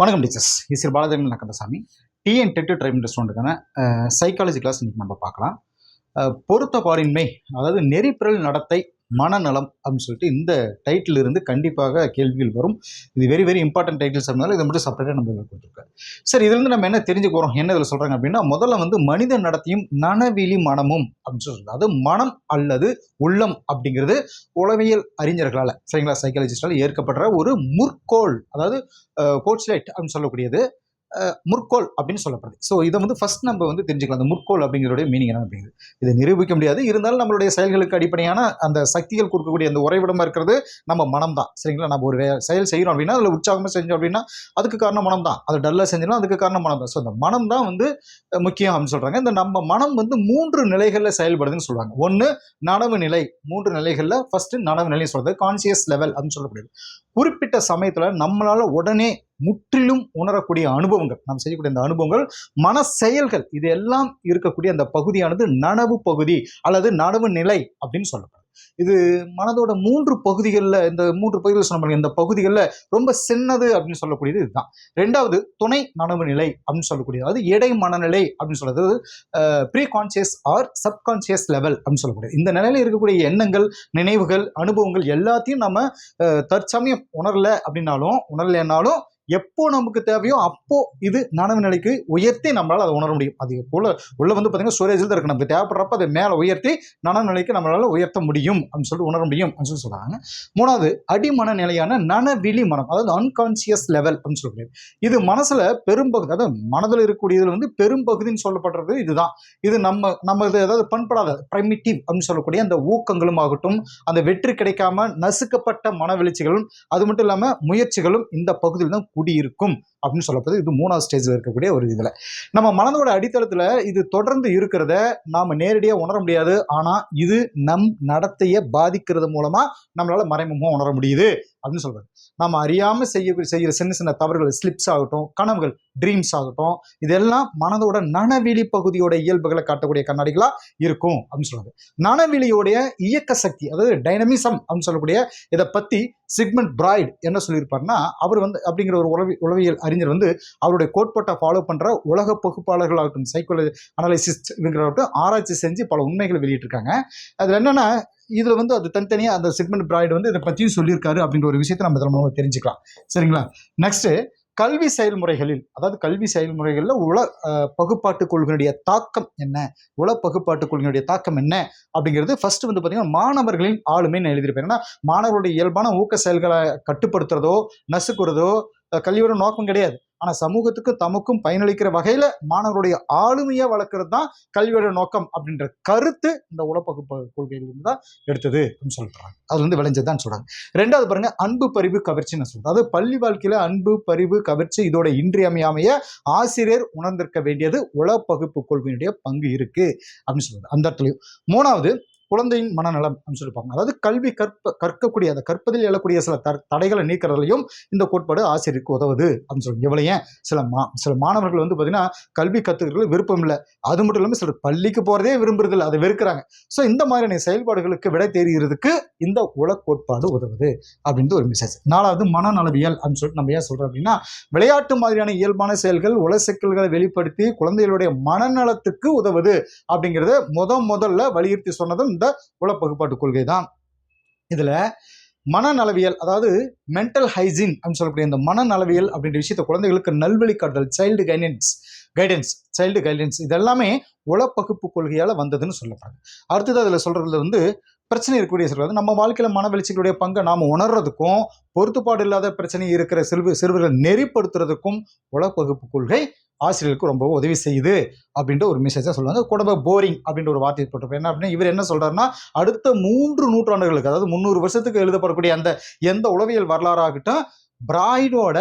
வணக்கம் டீச்சர்ஸ். இசிறு பாலதேவன் நக்கந்தசாமி டிஎன் டெட்டு ட்ரைவிங் ரெஸ்டாரண்ட்டுக்கான சைக்காலஜி கிளாஸ் இன்னைக்கு நம்ம பார்க்கலாம். பொருத்தப்பாடின்மை அதாவது நெறிப்பிரல் நடத்தை மனநலம் அப்படின்னு சொல்லிட்டு இந்த டைட்டில் இருந்து கண்டிப்பாக கேள்விகள் வரும். இது வெரி வெரி இம்பார்ட்டன்ட் டைட்டில்ஸ் அப்படினால இதை மட்டும் செப்பரேட்டாக நம்ம இதில் கொடுத்துருக்காரு சரி இதுலேருந்து நம்ம என்ன தெரிஞ்சு போகிறோம் என்ன இதில் சொல்கிறாங்க அப்படின்னா முதல்ல வந்து மனித நடத்தையும் நனவிலி மனமும் அப்படின்னு சொல்றது அது மனம் அல்லது உள்ளம் அப்படிங்கிறது உளவியல் அறிஞர்களால் சரிங்களா? சைக்காலஜிஸ்டால் ஏற்கப்படுற ஒரு முற்கோள் அதாவது கோட்ஸ்லைட் அப்படின்னு சொல்லக்கூடியது. முற்கோள் அப்படின்னு சொல்லப்படுது. ஸோ இதை வந்து ஃபர்ஸ்ட் நம்ம வந்து தெரிஞ்சுக்கலாம். அந்த முற்கோள் அப்படிங்கிறோட மீனிங் என்ன அப்படிங்கிறது இதை நிரூபிக்க முடியாது. இருந்தாலும் நம்மளுடைய செயல்களுக்கு அடிப்படையான அந்த சக்திகள் கொடுக்கக்கூடிய அந்த உறைவிடமாக இருக்கிறது நம்ம மனம் தான் சரிங்களா? நம்ம ஒரு வே- செயல் செய்கிறோம் அப்படின்னா அதில் உற்சாகமாக செஞ்சோம் அப்படின்னா அதுக்கு காரணம் மனம் தான் அது டல்லாக செஞ்சோம்னா அதுக்கு காரணம் மனம் தான் ஸோ அந்த மனம் தான் வந்து முக்கியம் அப்படின்னு சொல்கிறாங்க இந்த நம்ம மனம் வந்து மூன்று நிலைகளில் செயல்படுதுன்னு சொல்லுவாங்க ஒன்று நனவு நிலை. மூன்று நிலைகளில் ஃபர்ஸ்ட் நனவு நிலைன்னு சொல்கிறது கான்சியஸ் லெவல் அப்படின்னு சொல்லக்கூடியது குறிப்பிட்ட சமயத்தில் நம்மளால் உடனே முற்றிலும் உணரக்கூடிய அனுபவங்கள் நாம் செய்யக்கூடிய அந்த அனுபவங்கள் மன செயல்கள் இது எல்லாம் இருக்கக்கூடிய அந்த பகுதியானது நனவு பகுதி அல்லது நனவு நிலை அப்படின்னு சொல்லப்படுது இது மனதோட மூன்று பகுதிகளில் இந்த மூன்று பகுதிகள் சொன்ன இந்த பகுதிகளில் ரொம்ப சின்னது அப்படின்னு சொல்லக்கூடியது இதுதான். ரெண்டாவது துணை நனவு நிலை அப்படின்னு சொல்லக்கூடியது. அதாவது எடை மனநிலை அப்படின்னு சொல்றது. Pre conscious or subconscious level அப்படின்னு சொல்லக்கூடியது. இந்த நிலையில் இருக்கக்கூடிய எண்ணங்கள் நினைவுகள் அனுபவங்கள் எல்லாத்தையும் நம்ம தற்சமயம் உணரல அப்படின்னாலும் உணரலைன்னாலும் எப்போ நமக்கு தேவையோ அப்போ இது நனவு நிலைக்கு உயர்த்தி நம்மளால் அதை உணர முடியும். அது போல் உள்ள வந்து பார்த்தீங்கன்னா ஸ்டோரேஜில் தான் இருக்கு. நமக்கு தேவைப்படுறப்ப அதை மேலே உயர்த்தி நனவு நிலைக்கு நம்மளால் உயர்த்த முடியும் அப்படின்னு சொல்லிட்டு உணர முடியும் அப்படின்னு சொல்லி சொல்கிறாங்க மூணாவது அடிமன நிலையான நனவிழி மனம் அதாவது அன்கான்சியஸ் லெவல் அப்படின்னு சொல்லக்கூடியது இது மனசில் பெரும்பகுதி அதாவது மனதில் இருக்கக்கூடியதில் வந்து பெரும்பகுதின்னு சொல்லப்படுறது இதுதான். இது நம்ம நம்ம இது ஏதாவது பண்படாத ப்ரைமிட்டிவ் அப்படின்னு சொல்லக்கூடிய அந்த ஊக்கங்களும் ஆகட்டும் அந்த வெற்றி கிடைக்காம நசுக்கப்பட்ட மனவெழுச்சிகளும் அது மட்டும் இல்லாமல் முயற்சிகளும் இந்த பகுதியில் தான் குடியிருக்கும் அப்படின்னு சொல்லப்படுது. இது மூணாவது ஸ்டேஜில் இருக்கக்கூடிய ஒரு இதில். நம்ம மனதோட அடித்தளத்தில் இது தொடர்ந்து இருக்கிறத நாம் நேரடியாக உணர முடியாது. ஆனால் இது நம் நடத்தையை பாதிக்கிறது மூலமாக நம்மளால மறைமுகமாக உணர முடியுது அப்படின்னு சொல்றது. நாம் அறியாமல் செய்ய செய்கிற சின்ன சின்ன தவறுகள் ஸ்லிப்ஸ் ஆகட்டும் கனவுகள் ட்ரீம்ஸ் ஆகட்டும் இதெல்லாம் மனதோட நனவிழி பகுதியோட இயல்புகளை காட்டக்கூடிய கண்ணாடிகளாக இருக்கும் அப்படின்னு சொல்றது. நனவிழியோடைய இயக்க சக்தி அதாவது டைனமிசம் அப்படின்னு சொல்லக்கூடிய இதை பற்றி சிக்மெண்ட் பிராய்ட் என்ன சொல்லியிருப்பாருன்னா அவர் வந்து அப்படிங்கிற ஒரு உளவி உளவியல் அறிஞர் வந்து அவருடைய கோட்பாட்டை ஃபாலோ பண்ணுற உலக பகுப்பாளர்களாகட்டும் சைக்கோலஜி அனாலிசிஸ்ட் இவங்களாகட்டும் ஆராய்ச்சி செஞ்சு பல உண்மைகளை வெளியிட்டிருக்காங்க. அதில் என்னென்னா இதில் வந்து அது தனித்தனியாக அந்த செக்மெண்ட் பிராய்டு வந்து இதை பற்றியும் சொல்லியிருக்காரு அப்படின்ற ஒரு விஷயத்தை நம்ம இதில் மூலமா தெரிஞ்சுக்கலாம். சரிங்களா? நெக்ஸ்ட்டு கல்வி செயல்முறைகளில் அதாவது கல்வி செயல்முறைகளில் உல பகுப்பாட்டுக் பகுப்பாட்டு கொள்கையினுடைய தாக்கம் என்ன? உள பகுப்பாட்டு கொள்கையினுடைய தாக்கம் என்ன? அப்படிங்கிறது ஃபர்ஸ்ட் வந்து பார்த்தீங்கன்னா மாணவர்களின் ஆளுமைன்னு எழுதியிருப்பேன். ஏன்னா மாணவருடைய இயல்பான ஊக்க செயல்களை கட்டுப்படுத்துறதோ நசுக்குறதோ கல்வியோட நோக்கம் கிடையாது. ஆனால் சமூகத்துக்கும் தமக்கும் பயனளிக்கிற வகையில் மாணவருடைய ஆளுமையை வளர்க்குறது தான் கல்வியோட நோக்கம் அப்படின்ற கருத்து இந்த உளப்பகுப்பு கொள்கையிலிருந்து தான் எடுத்தது அப்படின்னு சொல்கிறாங்க அது வந்து விளைஞ்சதுதான் சொல்கிறாங்க ரெண்டாவது பாருங்க அன்பு பரிவு கவர்ச்சின்னு சொல்றது அதாவது பள்ளி வாழ்க்கையில் அன்பு பரிவு கவர்ச்சி இதோட இன்றியமையாமைய ஆசிரியர் உணர்ந்திருக்க வேண்டியது உளப்பகுப்பு கொள்கையினுடைய பங்கு இருக்குது அப்படின்னு சொல்கிறாங்க அந்த இடத்துலையும். மூணாவது குழந்தையின் மனநலம் அப்படின்னு சொல்லிப்பாங்க அதாவது கல்வி கற்ப கற்கக்கூடிய அதை கற்பதில் எழக்கூடிய சில த தடைகளை நீக்கிறதுலையும் இந்த கோட்பாடு ஆசிரியருக்கு உதவுது அப்படின்னு சொல்லுங்க இவ்வளவு ஏன் சில மா சில மாணவர்கள் வந்து பார்த்தீங்கன்னா கல்வி கற்றுக்கிறது விருப்பம் இல்லை. அது மட்டும் இல்லாமல் சிலர் பள்ளிக்கு போகிறதே விரும்புறதில்லை அதை வெறுக்கிறாங்க. ஸோ இந்த மாதிரியான செயல்பாடுகளுக்கு விடை தெரிகிறதுக்கு இந்த உல கோட்பாடு உதவுது அப்படின்ட்டு ஒரு மெசேஜ் நாலாவது மனநலவியல் அப்படின்னு சொல்லிட்டு நம்ம ஏன் சொல்கிறோம் அப்படின்னா விளையாட்டு மாதிரியான இயல்பான செயல்கள் உல சிக்கல்களை வெளிப்படுத்தி குழந்தைகளுடைய மனநலத்துக்கு உதவுது அப்படிங்கிறத முத முதல்ல வலியுறுத்தி சொன்னதும் இந்த உளப்பகுப்பாட்டு கொள்கை தான் இதில் மனநலவியல் அதாவது மென்டல் ஹைஜீன் அப்படின்னு சொல்லக்கூடிய இந்த மனநலவியல் அப்படின்ற விஷயத்தை குழந்தைகளுக்கு நல்வழி காட்டுதல் child guidance guidance child guidance இதெல்லாமே உளப்பகுப்பு கொள்கையால் வந்ததுன்னு சொல்லப்படுது. அடுத்தது அதில் சொல்கிறதுல வந்து பிரச்சனை இருக்கக்கூடிய சிறுவர் நம்ம வாழ்க்கையில் மன வெளிச்சிகளுடைய பங்கை நாம் உணர்றதுக்கும் பொருத்துப்பாடு இல்லாத பிரச்சனை இருக்கிற சிறுவ சிறுவர்களை நெறிப்படுத்துறதுக்கும் உளப்பகுப்பு கொள்கை ஆசிரியருக்கு ரொம்ப உதவி செய்யுது அப்படின்ற ஒரு மெசேஜாக சொல்லுவாங்க. குடும்ப போரிங் அப்படின்ற ஒரு வார்த்தையை போட்டிருப்பேன் என்ன அப்படின்னா இவர் என்ன சொல்கிறாருன்னா அடுத்த மூன்று நூற்றாண்டுகளுக்கு அதாவது முந்நூறு வருஷத்துக்கு எழுதப்படக்கூடிய அந்த எந்த உளவியல் வரலாறாகட்டும் பிராய்டோட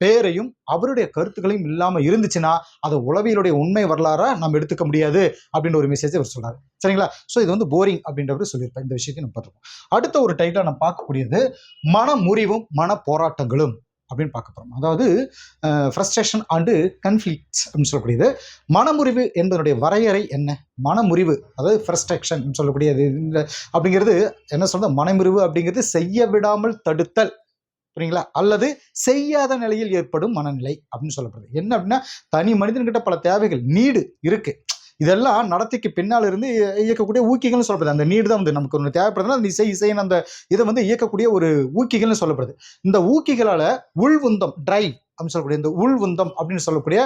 பேரையும் அவருடைய கருத்துக்களையும் இல்லாமல் இருந்துச்சுன்னா அதை உளவியலுடைய உண்மை வரலாறாக நம்ம எடுத்துக்க முடியாது அப்படின்ற ஒரு மெசேஜ் அவர் சொல்கிறார் சரிங்களா? ஸோ இது வந்து போரிங் அப்படின்றவர் சொல்லியிருப்பேன் இந்த விஷயத்தை நம்ம பார்த்துருக்கோம் அடுத்த ஒரு டைட்டில் நம்ம பார்க்கக்கூடியது மன முறிவும் மன போராட்டங்களும் அப்படின்னு பார்க்க போகிறோம் அதாவது ஃப்ரஸ்ட்ரேஷன் அண்டு கன்ஃப்ளிக்ட்ஸ் அப்படின்னு சொல்லக்கூடியது. மனமுறிவு என்பதனுடைய வரையறை என்ன? மனமுறிவு அதாவது ஃப்ரஸ்ட்ரேஷன் சொல்லக்கூடியது. அப்படிங்கிறது என்ன சொல்கிறது மனமுறிவு அப்படிங்கிறது செய்ய விடாமல் தடுத்தல் புரியுங்களா? அல்லது செய்யாத நிலையில் ஏற்படும் மனநிலை அப்படின்னு சொல்லப்படுது. என்ன அப்படின்னா தனி மனிதன்கிட்ட பல தேவைகள் நீடு இருக்குது இதெல்லாம் நடத்தைக்கு பின்னால் இருந்து இயக்கக்கூடிய ஊக்கிகள்னு சொல்லப்படுது. அந்த நீடு தான் வந்து நமக்கு ஒன்று தேவைப்படுதுன்னா அந்த இசை இசைன்னு அந்த இதை வந்து இயக்கக்கூடிய ஒரு ஊக்கிகள்னு சொல்லப்படுது. இந்த ஊக்கிகளால் உள்வுந்தம் ட்ரைவ் அப்படின்னு சொல்லக்கூடிய இந்த உள்வுந்தம் அப்படின்னு சொல்லக்கூடிய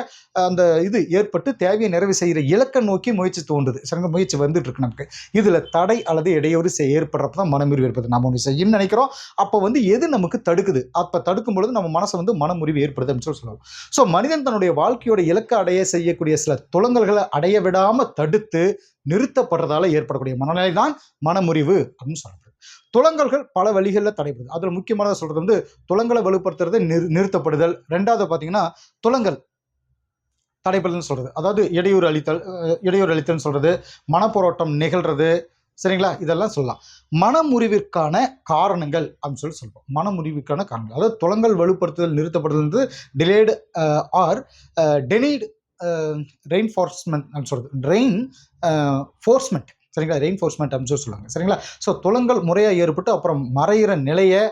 அந்த இது ஏற்பட்டு தேவையை நிறைவு செய்கிற இலக்கை நோக்கி முயற்சி தோன்றுது. சரிங்க முயற்சி வந்துட்டு இருக்கு நமக்கு. இதில் தடை அல்லது இடையூறு ஏற்படுறப்ப தான் மனமுறிவு ஏற்படுது. நம்ம ஒன்று செய்யணும்னு நினைக்கிறோம். அப்போ வந்து எது நமக்கு தடுக்குது? அப்போ தடுக்கும் பொழுது நம்ம மனசை வந்து மனமுறிவு ஏற்படுது அப்படின்னு சொல்லி சொல்லுவோம் ஸோ மனிதன் தன்னுடைய வாழ்க்கையோட இலக்கை அடைய செய்யக்கூடிய சில துளங்கல்களை அடைய விடாமல் தடுத்து நிறுத்தப்படுறதால ஏற்படக்கூடிய மனநிலை தான் மனமுறிவு அப்படின்னு சொல்லப்படுது. துலங்கல்கள் பல வழிகளில் தடைப்படுது அதில் முக்கியமானதாக சொல்கிறது வந்து துலங்களை வலுப்படுத்துறது நிறு நிறுத்தப்படுதல். ரெண்டாவது பார்த்தீங்கன்னா துலங்கல் தடைபடுதுன்னு சொல்கிறது அதாவது இடையூறு அளித்தல் இடையூறு அளித்தல்னு சொல்கிறது மனப்போராட்டம் நிகழ்கிறது சரிங்களா? இதெல்லாம் சொல்லலாம். மனமுறிவிற்கான காரணங்கள் அப்படின்னு சொல்லி சொல்லுவோம் மனமுறிவிற்கான காரணங்கள். அதாவது துலங்கல் வலுப்படுத்துதல் நிறுத்தப்படுதல் வந்து டிலேடு ஆர் டெனிடு ரெயின்ஃபோர்ஸ்மெண்ட் அப்படின்னு சொல்கிறது ரெயின் ஃபோர்ஸ்மெண்ட் சரிங்களா? ரெயின்ஃபோர்ஸ்மெண்ட் அப்படின்னு சொல்லி சொல்லுவாங்க. சரிங்களா? ஸோ துளங்கள் முறையாக ஏற்பட்டு அப்புறம் மறையிற நிலையை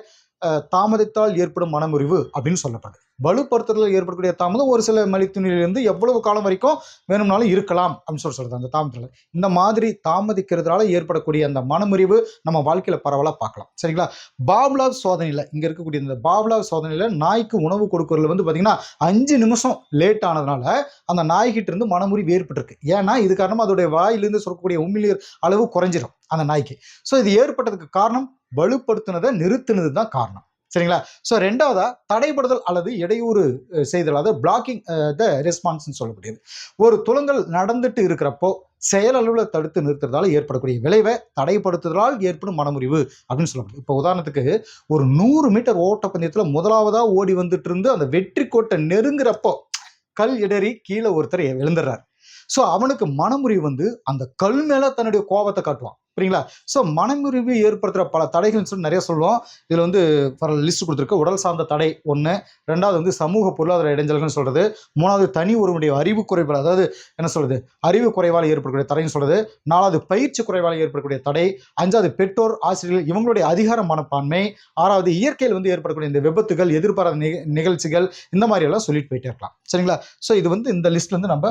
தாமதித்தால் ஏற்படும் மனமுறிவு அப்படின்னு சொல்லப்படுது. வலுப்படுத்துதல் ஏற்படக்கூடிய தாமதம் ஒரு சில மலித்துணிலிருந்து எவ்வளவு காலம் வரைக்கும் வேணும்னாலும் இருக்கலாம் அப்படின்னு சொல்லி சொல்றது அந்த தாமதத்தில். இந்த மாதிரி தாமதிக்கிறதுனால ஏற்படக்கூடிய அந்த மனமுறிவு நம்ம வாழ்க்கையில பரவலாக பார்க்கலாம். சரிங்களா? பாவ்லாவ் சோதனையில் இங்க இருக்கக்கூடிய இந்த பாவ்லாவ் சோதனையில நாய்க்கு உணவு கொடுக்கறதுல வந்து பாத்தீங்கன்னா அஞ்சு நிமிஷம் லேட் ஆனதுனால அந்த நாய்கிட்ட இருந்து மனமுறிவு ஏற்பட்டிருக்கு. ஏன்னா இது காரணமாக அதோடைய வாயிலிருந்து சொல்லக்கூடிய உமிழ்நீர் அளவு குறைஞ்சிரும் அந்த நாய்க்கு. ஸோ இது ஏற்பட்டதுக்கு காரணம் வலுப்படுத்தினதை நிறுத்தினது தான் காரணம். சரிங்களா? ஸோ ரெண்டாவதா தடைப்படுதல் அல்லது இடையூறு செய்தல் அதாவது பிளாக்கிங் த ரெஸ்பான்ஸ்னு சொல்லக்கூடியது. ஒரு துளங்கல் நடந்துட்டு இருக்கிறப்போ செயலளவில் தடுத்து நிறுத்துறதால ஏற்படக்கூடிய விளைவை தடைப்படுத்துதலால் ஏற்படும் மனமுறிவு அப்படின்னு சொல்லப்படுது இப்போ உதாரணத்துக்கு ஒரு நூறு மீட்டர் ஓட்டப்பந்தயத்தில் முதலாவதாக ஓடி வந்துட்டு இருந்து அந்த வெற்றி கோட்டை நெருங்குறப்போ கல் இடறி கீழே ஒருத்தர் எழுந்துடுறார் ஸோ அவனுக்கு மனமுறிவு வந்து அந்த கல் மேலே தன்னுடைய கோபத்தை காட்டுவான். புரியுங்களா? ஸோ மனமுறிவு ஏற்படுத்துகிற பல தடைகள்னு சொல்லி நிறைய சொல்லுவோம். இதில் வந்து லிஸ்ட் கொடுத்துருக்கு. உடல் சார்ந்த தடை ஒன்று ரெண்டாவது வந்து சமூக பொருளாதார இடைஞ்சல்கள்னு சொல்கிறது மூணாவது தனி ஒருவனுடைய அறிவு குறைபாடு. அதாவது என்ன சொல்கிறது அறிவு குறைவால் ஏற்படக்கூடிய தடைன்னு சொல்கிறது நாலாவது பயிற்சி குறைவால் ஏற்படக்கூடிய தடை. அஞ்சாவது பெற்றோர் ஆசிரியர்கள் இவங்களுடைய அதிகார மனப்பான்மை. ஆறாவது இயற்கையில் வந்து ஏற்படக்கூடிய இந்த விபத்துகள் எதிர்பாராத நிக நிகழ்ச்சிகள் இந்த மாதிரி எல்லாம் சொல்லிட்டு போயிட்டே இருக்கலாம். சரிங்களா? ஸோ இது வந்து இந்த லிஸ்ட்லேருந்து நம்ம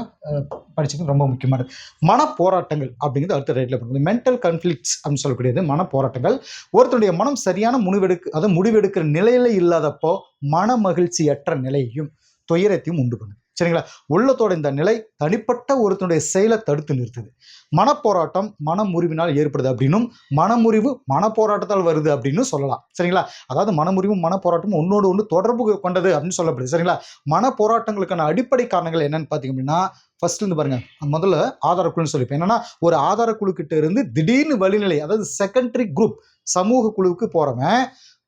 படிச்சுக்கிறது ரொம்ப முக்கியமானது. மன போராட்டங்கள் அப்படிங்கிறது அடுத்த ரேட்டில் பண்ணுறது மென்டல் கன்ஃப்ளிக்ட்ஸ் அப்படின்னு சொல்லக்கூடியது மன போராட்டங்கள் ஒருத்தருடைய மனம் சரியான முடிவெடுக்க அதாவது முடிவெடுக்கிற நிலையில இல்லாதப்போ மன மகிழ்ச்சியற்ற நிலையையும் துயரத்தையும் உண்டு பண்ணுது. சரிங்களா? உள்ளத்தோட இந்த நிலை தனிப்பட்ட ஒருத்தனுடைய செயலை தடுத்து நிறுத்துது. மனப்போராட்டம் மனமுறிவினால் ஏற்படுது அப்படின்னும் மனமுறிவு மனப்போராட்டத்தால் வருது அப்படின்னு சொல்லலாம். சரிங்களா? அதாவது மனமுறிவும் மனப்போராட்டமும் ஒன்னோடு ஒன்று தொடர்பு கொண்டது அப்படின்னு சொல்லப்படுது. சரிங்களா? மனப்போராட்டங்களுக்கான அடிப்படை காரணங்கள் என்னன்னு பார்த்தீங்க அப்படின்னா ஃபர்ஸ்ட் இருந்து பாருங்க முதல்ல ஆதாரக்குழுன்னு சொல்லிப்பேன். என்னன்னா ஒரு ஆதாரக்குழு கிட்ட இருந்து திடீர்னு வழிநிலை அதாவது செகண்டரி குரூப் சமூக குழுவுக்கு போறவன்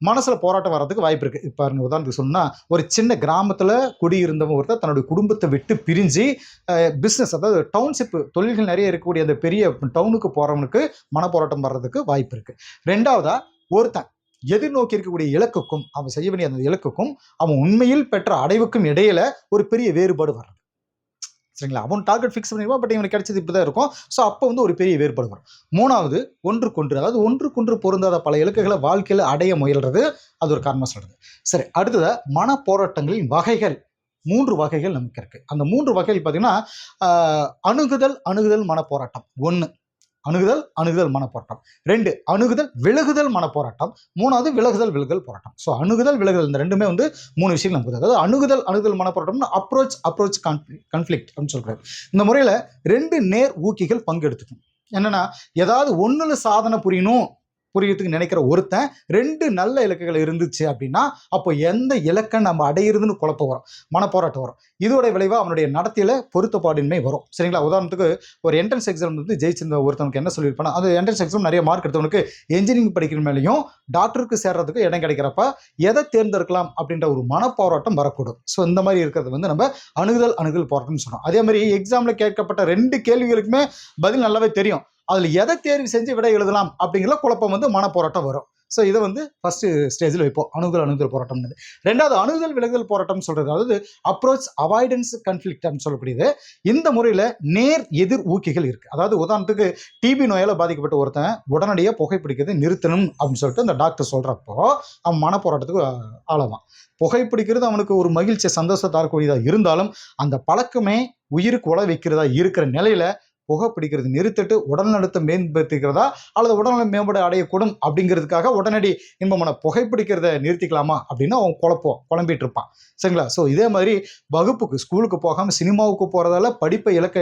மனசுல போராட்டம் வர்றதுக்கு வாய்ப்பு இருக்கு. இப்போ பாருங்க உதாரணத்துக்கு சொன்னா ஒரு சின்ன கிராமத்துல குடியிருந்தவங்க ஒருத்தர் தன்னுடைய குடும்பத்தை விட்டு பிரிஞ்சு பிஸ்னஸ் அதாவது டவுன்ஷிப் தொழில்கள் நிறைய இருக்கக்கூடிய அந்த பெரிய டவுனுக்கு போறவனுக்கு மனப்போராட்டம் வர்றதுக்கு வாய்ப்பு இருக்கு. ரெண்டாவதா ஒருத்தன் எதிர்நோக்கி இருக்கக்கூடிய இலக்குக்கும் அவன் செய்ய வேண்டிய அந்த இலக்குக்கும் அவன் உண்மையில் பெற்ற அடைவுக்கும் இடையில ஒரு பெரிய வேறுபாடு வர்றது. சரிங்களா? அவன் டார்கெட் ஃபிக்ஸ் பண்ணிடுவான் பட் இவனுக்கு கிடைச்சது இப்படி தான் இருக்கும். ஸோ அப்போ வந்து ஒரு பெரிய வேறுபாடு வரும். மூணாவது ஒன்றுக்கொன்று அதாவது ஒன்றுக்கொன்று பொருந்தாத பல இலக்குகளை வாழ்க்கையில் அடைய முயல்றது அது ஒரு காரணமாக சொல்கிறது சரி அடுத்தது மன போராட்டங்களின் வகைகள். மூன்று வகைகள் நமக்கு இருக்குது அந்த மூன்று வகைகள் பார்த்திங்கன்னா அணுகுதல் அணுகுதல் மன போராட்டம் ஒன்று அணுகுதல் அணுகுதல் மனப்போராட்டம். ரெண்டு அணுகுதல் விலகுதல் மனப்போராட்டம். மூணாவது விலகுதல் விலகுதல் போராட்டம். ஸோ அணுகுதல் விலகுதல் இந்த ரெண்டுமே வந்து மூணு விஷயங்கள் நமக்கு அதாவது அணுகுதல் அணுகுதல் மன அப்ரோச் அப்ரோச் கன்ஃப்ளிக்ட் அப்படின்னு சொல்றாரு. இந்த முறையில் ரெண்டு நேர் ஊக்கிகள் பங்கெடுத்துக்கும் என்னன்னா ஏதாவது ஒன்றுல சாதனை புரியணும். புரியறதுக்கு நினைக்கிற ஒருத்தன் ரெண்டு நல்ல இலக்குகள் இருந்துச்சு அப்படின்னா அப்போ எந்த இலக்கை நம்ம அடையிறதுன்னு குழப்பம் வரும். மனப்போராட்டம் வரும். இதோட விளைவாக அவனுடைய நடத்தையில் பொருத்தப்பாடின்மை வரும். சரிங்களா? உதாரணத்துக்கு ஒரு என்ட்ரன்ஸ் எக்ஸாம் வந்து ஜெயிச்சிருந்த ஒருத்தனுக்கு என்ன சொல்லியிருப்பானா அந்த என்ட்ரன்ஸ் எக்ஸாம் நிறைய மார்க் எடுத்தவனுக்கு என்ஜினியரிங் படிக்கிற மேலேயும் டாக்டருக்கு சேர்றதுக்கு இடம் கிடைக்கிறப்ப எதை தேர்ந்தெடுக்கலாம் அப்படின்ற ஒரு மனப்போராட்டம் வரக்கூடும். ஸோ இந்த மாதிரி இருக்கிறது வந்து நம்ம அணுகுதல் அணுகல் போராட்டம்னு சொன்னோம் அதே மாதிரி எக்ஸாமில் கேட்கப்பட்ட ரெண்டு கேள்விகளுக்குமே பதில் நல்லாவே தெரியும். அதில் எதை தேர்வு செஞ்சு விடை எழுதலாம் அப்படிங்கிற குழப்பம் வந்து மனப்போராட்டம் வரும். ஸோ இதை வந்து ஃபஸ்ட்டு ஸ்டேஜில் வைப்போம். அணுகல் அணுகல் போராட்டம்னு ரெண்டாவது அணுகுதல் விலகுதல் போராட்டம் சொல்கிறது அதாவது அப்ரோச் அவாய்டன்ஸ் கன்ஃப்ளிக்ட்னு சொல்லக்கூடியது. இந்த முறையில் நேர் எதிர் ஊக்கிகள் இருக்குது அதாவது உதாரணத்துக்கு டிபி நோயால் பாதிக்கப்பட்ட ஒருத்தன் உடனடியாக புகைப்பிடிக்கிறது நிறுத்தணும் அப்படின்னு சொல்லிட்டு அந்த டாக்டர் சொல்கிறப்போ அவன் மனப்போராட்டத்துக்கு ஆளாவான். புகைப்பிடிக்கிறது அவனுக்கு ஒரு மகிழ்ச்சி சந்தோஷம் தரக்கூடியதாக இருந்தாலும் அந்த பழக்கமே உயிருக்கு உழ வைக்கிறதா இருக்கிற நிலையில் புகை பிடிக்கிறது நிறுத்திட்டு உடல்நலத்தை மேம்படுத்திக்கிறதா அல்லது உடல்நலம் மேம்பட அடையக்கூடும் அப்படிங்கிறதுக்காக உடனடி இன்பமான புகைப்பிடிக்கிறத நிறுத்திக்கலாமா அப்படின்னு அவன் குழப்பம் குழம்பிட்டு இருப்பான் சரிங்களா? ஸோ இதே மாதிரி வகுப்புக்கு ஸ்கூலுக்கு போகாமல் சினிமாவுக்கு போகிறதால படிப்பை இழக்க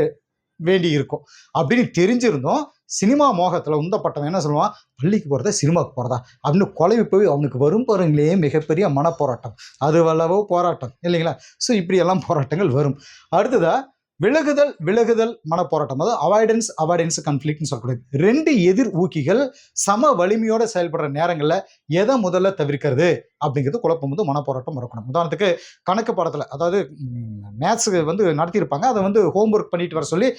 வேண்டி இருக்கும் அப்படின்னு தெரிஞ்சிருந்தோம் சினிமா மோகத்தில் உந்தப்பட்டவன் என்ன சொல்லுவான்? பள்ளிக்கு போகிறதா சினிமாவுக்கு போகிறதா அப்படின்னு குழவி போய் அவனுக்கு வரும் பாருங்களே மிகப்பெரிய மனப்போராட்டம். அது வல்லவோ போராட்டம் இல்லைங்களா? ஸோ இப்படியெல்லாம் போராட்டங்கள் வரும். அடுத்ததாக விலகுதல் விலகுதல் மனப்போராட்டம். அதாவது அவாய்டன்ஸ் அவாய்டன்ஸ் கன்ஃப்ளிக்ட்னு சொல்லக்கூடியது ரெண்டு எதிர் ஊக்கிகள் சம வலிமையோட செயல்படுற நேரங்களில் எதை முதல்ல தவிர்க்கிறது அப்படிங்கிறது குழப்பம் வந்து மனப்போராட்டம் இருக்கணும். உதாரணத்துக்கு கணக்கு பாடத்தில் அதாவது மேத்ஸுக்கு வந்து நடத்தியிருப்பாங்க. அதை வந்து ஹோம்ஒர்க் பண்ணிட்டு வர சொல்லி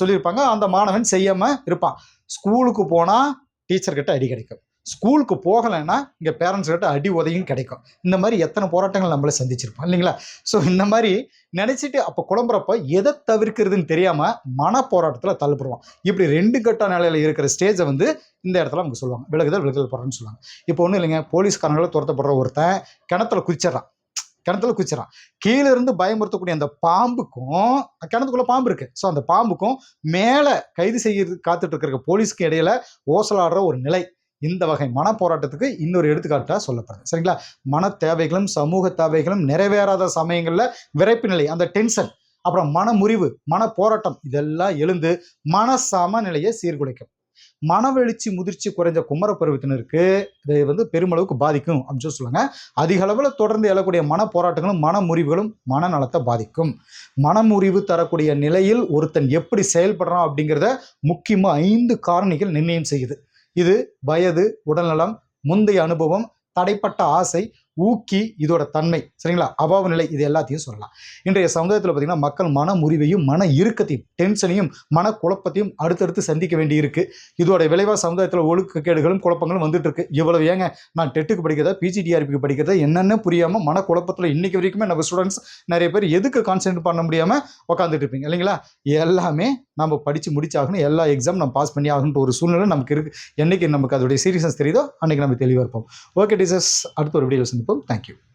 சொல்லியிருப்பாங்க. அந்த மாணவன் செய்யாமல் இருப்பான். ஸ்கூலுக்கு போனால் டீச்சர்கிட்ட அடி கிடைக்கும். ஸ்கூலுக்கு போகலைன்னா இங்கே பேரண்ட்ஸ் கிட்ட அடி உதவியும் கிடைக்கும். இந்த மாதிரி எத்தனை போராட்டங்கள் நம்மளே சந்திச்சிருப்போம் இல்லைங்களா? ஸோ இந்த மாதிரி நினச்சிட்டு அப்போ குழம்புறப்ப எதை தவிர்க்கிறதுன்னு தெரியாமல் மன போராட்டத்தில் தள்ளுப்படுவோம் இப்படி ரெண்டு கட்ட நிலையில் இருக்கிற ஸ்டேஜை வந்து இந்த இடத்துல அவங்க சொல்லுவாங்க. விலகுதல் விலகுதல் போராட்டம்னு சொல்லுவாங்க. இப்போ ஒன்றும் இல்லைங்க போலீஸ்காரங்களை துரத்தப்படுற ஒருத்தன் கிணத்துல குதிச்சிடறான். கிணத்துல குச்சிடறான் கீழே இருந்து பயமுறுத்தக்கூடிய அந்த பாம்புக்கும் கிணத்துக்குள்ள பாம்பு இருக்கு. ஸோ அந்த பாம்புக்கும் மேலே கைது செய்ய காத்துட்டு இருக்கிற போலீஸ்க்கு இடையில ஓசலாடுற ஒரு நிலை. இந்த வகை மன போராட்டத்துக்கு இன்னொரு எடுத்துக்காட்டாக சொல்லப்படுது. சரிங்களா? மன தேவைகளும் சமூக தேவைகளும் நிறைவேறாத சமயங்களில் விரைப்பு நிலை அந்த டென்ஷன் அப்புறம் மனமுறிவு மன போராட்டம் இதெல்லாம் எழுந்து மன சமநிலையை சீர்குலைக்கும். மனவெழுச்சி முதிர்ச்சி குறைஞ்ச குமர பருவத்தினருக்கு இதை வந்து பெருமளவுக்கு பாதிக்கும் அப்படின்னு சொல்லி சொல்லுவாங்க. அதிக அளவில் தொடர்ந்து எழக்கூடிய மன போராட்டங்களும் மனமுறிவுகளும் மனநலத்தை பாதிக்கும். மனமுறிவு தரக்கூடிய நிலையில் ஒருத்தன் எப்படி செயல்படுறான் அப்படிங்கிறத முக்கியமாக ஐந்து காரணிகள் நிர்ணயம் செய்யுது. இது வயது உடல்நலம் முந்தைய அனுபவம் தடைப்பட்ட ஆசை ஊக்கி இதோட தன்மை சரிங்களா? அபாவ நிலை இது எல்லாத்தையும் சொல்லலாம். இன்றைய சமுதாயத்தில் பார்த்தீங்கன்னா மக்கள் மன முறிவையும் மன இறுக்கத்தையும் டென்ஷனையும் மன குழப்பத்தையும் அடுத்தடுத்து சந்திக்க வேண்டி இருக்குது இதோட விளைவாக சமுதாயத்தில் ஒழுக்கக்கேடுகளும் குழப்பங்களும் வந்துட்டு இருக்கு. இவ்வளவு ஏங்க நான் டெட்டுக்கு படிக்கிறதா பிஜிடிஆர்பிக்கு படிக்கிறதா என்னென்ன புரியாமல் மன குழப்பத்தில் இன்னைக்கு வரைக்குமே நம்ம ஸ்டூடெண்ட்ஸ் நிறைய பேர் எதுக்கு கான்சென்ட்ரேட் பண்ண முடியாமல் உட்காந்துட்டு இருப்பீங்க இல்லைங்களா? எல்லாமே நம்ம படித்து முடிச்சாகணும் எல்லா எக்ஸாம் நம்ம பாஸ் பண்ணி ஆகணுன்ற ஒரு சூழ்நிலை நமக்கு இருக்கு. என்னைக்கு நமக்கு அதோடைய சீரியஸ்னஸ் தெரியுதோ அன்றைக்கி நம்ம தெளிவாக இருப்போம். ஓகே டீச்சர்ஸ் அடுத்த ஒரு வீடியோ people. Thank you.